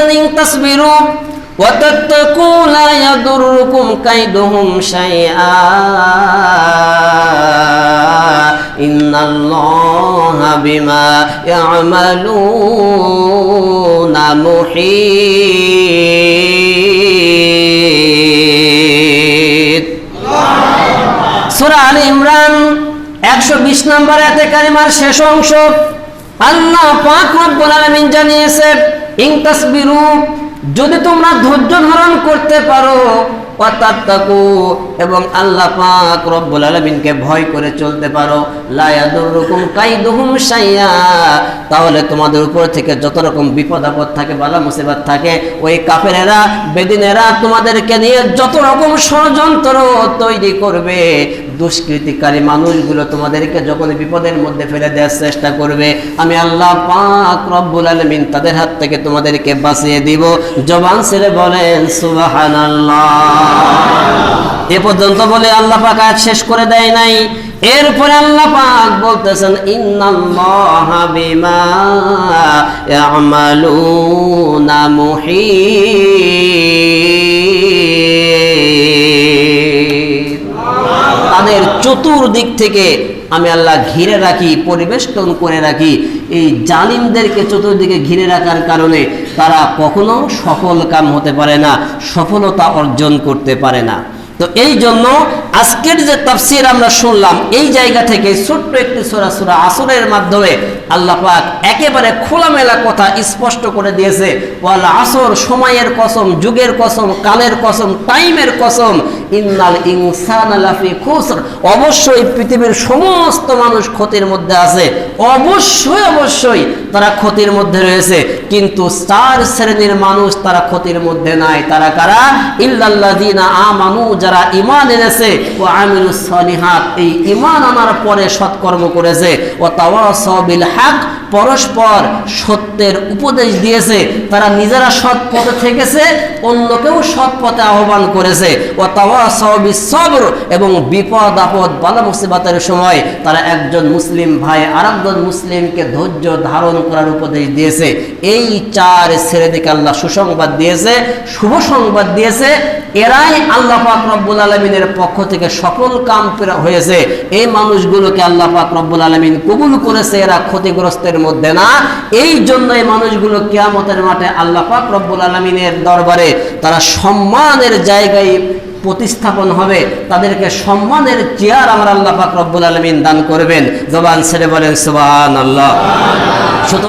বলতেছেন ইং তাসবিরু وتتقوا لا يضركم كيدهم شيئا إن الله بما يعملون محيط সূরা আলী ইমরান একশো বিশ নম্বর এতে কারিমার শেষ অংশ আল্লাহ পাক রব্বুল আলামিন জানিয়েছে in tasbiru যদি তোমরা ধৈর্য ধারণ করতে পারো এবং আল্লাহ পাক রব্বুল আলামিনকে ভয় করে চলতে পারো তাহলে তোমাদের উপর থেকে যত রকম বিপদ আপদ থাকে, বালা মুসিবত থাকে, ওই কাফেরেরা, বেদিনেরা তোমাদেরকে নিয়ে যত রকম ষড়যন্ত্র তৈরি করবে, দুষ্কৃতিকারী মানুষগুলো তোমাদেরকে যখন বিপদের মধ্যে ফেলে দেওয়ার চেষ্টা করবে, আমি আল্লাহ পাক রব্বুল আলামিন তাদের হাত থেকে তোমাদেরকে বাঁচিয়ে দিব। জবান ছেড়ে বলেন, সুবহানাল্লাহ। এ পর্যন্ত বলে আল্লাহ পাক আয়াত শেষ করে দেয় নাই। এরপরে আল্লাহ পাক বলতেছেন, ইন্নাল্লাহা বিমা ইয়ামালুনা তাদের চতুর্দিক থেকে আমি আল্লাহ ঘিরে রাখি, পরিবেষ্টন করে রাখি। এই জালিমদেরকে চতুর্দিকে ঘিরে রাখার কারণে তারা কখনো সফল কাম হতে পারে না, সফলতা অর্জন করতে পারে না। তো এই জন্য আজকের যে তাফসির আমরা শুনলাম, এই জায়গা থেকে ছোট্ট একটি সোরা সোরা আসরের মাধ্যমে আল্লাহ পাক একেবারে খোলামেলা কথা স্পষ্ট করে দিয়েছে। আসর, সময়ের কসম, যুগের কসম, কালের কসম, টাইমের কসম ইন্নাল ইনসান লাফি খুসর অবশ্যই পৃথিবীর সমস্ত মানুষ ক্ষতির মধ্যে আছে। অবশ্যই অবশ্যই। তারা ক্ষতির মধ্যে রয়েছে। কিন্তু চার শ্রেণির মানুষ তারা ক্ষতির মধ্যে নাই। তারা কারা? ইল্লাল্লাযিনা আমানু, যারা ঈমান এনেছে ও আমিলুস সলিহাত, এই ঈমান আনার পরে সৎকর্ম করেছে ও তাওয়াসাউ বিল হক পরস্পর সত্যের উপদেশ দিয়েছে। তারা নিজেরা সৎ পথে থেকেছে, অন্যকেও সৎ পথে আহ্বান করেছে। ও তাওয়াসাউ বিস সবর এবং বিপদ আপদ বালা মুসিবাতের সময় তারা একজন মুসলিম ভাই আরেকজন মুসলিমকে ধৈর্য ধারণ করার উপদেশ দিয়েছে। এই চার শ্রেণীকে আল্লাহ সুসংবাদ দিয়েছে, শুভ সংবাদ দিয়েছে। এরাই আল্লাহ পাক আলমিনের পক্ষ থেকে সফল কাম হয়েছে। এই মানুষগুলোকে আল্লাহ পাক আলমিন কবুল করেছে, এরা ক্ষতিগ্রস্তের মধ্যে না। এই জন্য এই মানুষগুলো কিয়ামতের মাঠে আল্লাহ পাক আলমিনের দরবারে তারা সম্মানের জায়গায় প্রতিস্থাপন হবে। তাদেরকে সম্মানের চেয়ার আমার আল্লাহ পাক রব্বুল আলমিন দান করবেন। জবান ছেড়ে বলেন সুবাহ আল্লাহ